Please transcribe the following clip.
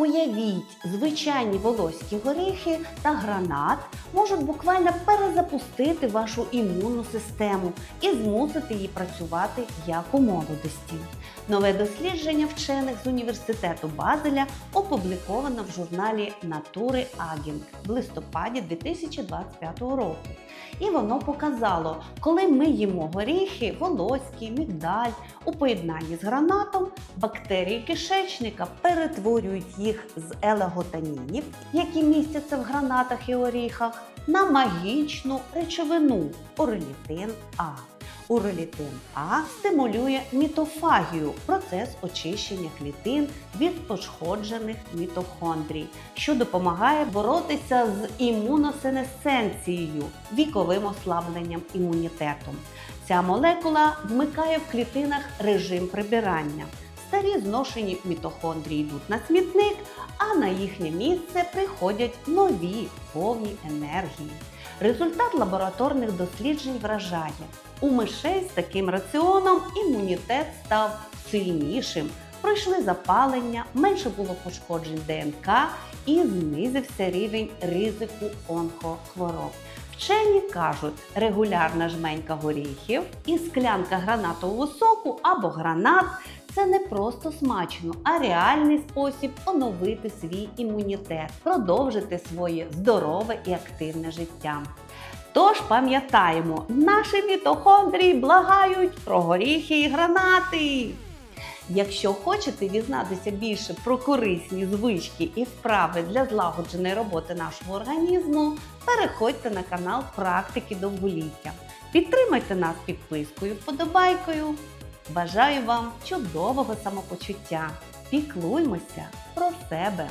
Уявіть, звичайні волоські горіхи та гранат можуть буквально перезапустити вашу імунну систему і змусити її працювати як у молодості. Нове дослідження вчених з університету Базеля опубліковано в журналі Натури Агінг в листопаді 2025 року. І воно показало, коли ми їмо горіхи, волоські, мігдаль у поєднанні з гранатом, бактерії кишечника перетворюють їх з елеготанінів, які містяться в гранатах і оріхах, на магічну речовину орелітин А. Уролітин А стимулює мітофагію, процес очищення клітин від пошкоджених мітохондрій, що допомагає боротися з імуносенесценцією, віковим ослабленням імунітету. Ця молекула вмикає в клітинах режим прибирання. Старі зношені мітохондрії йдуть на смітник, а на їхнє місце приходять нові повні енергії. Результат лабораторних досліджень вражає. У мишей з таким раціоном імунітет став сильнішим, пройшли запалення, менше було пошкоджень ДНК і знизився рівень ризику онкохвороб. Вчені кажуть, регулярна жменька горіхів і склянка гранатового соку або гранат це не просто смачно, а реальний спосіб оновити свій імунітет, продовжити своє здорове і активне життя. Тож пам'ятаємо, наші мітохондрії благають про горіхи і гранати. Якщо хочете дізнатися більше про корисні звички і вправи для злагодженої роботи нашого організму, переходьте на канал Практики довголіття. Підтримайте нас підпискою, вподобайкою. Бажаю вам чудового самопочуття. Піклуймося про себе.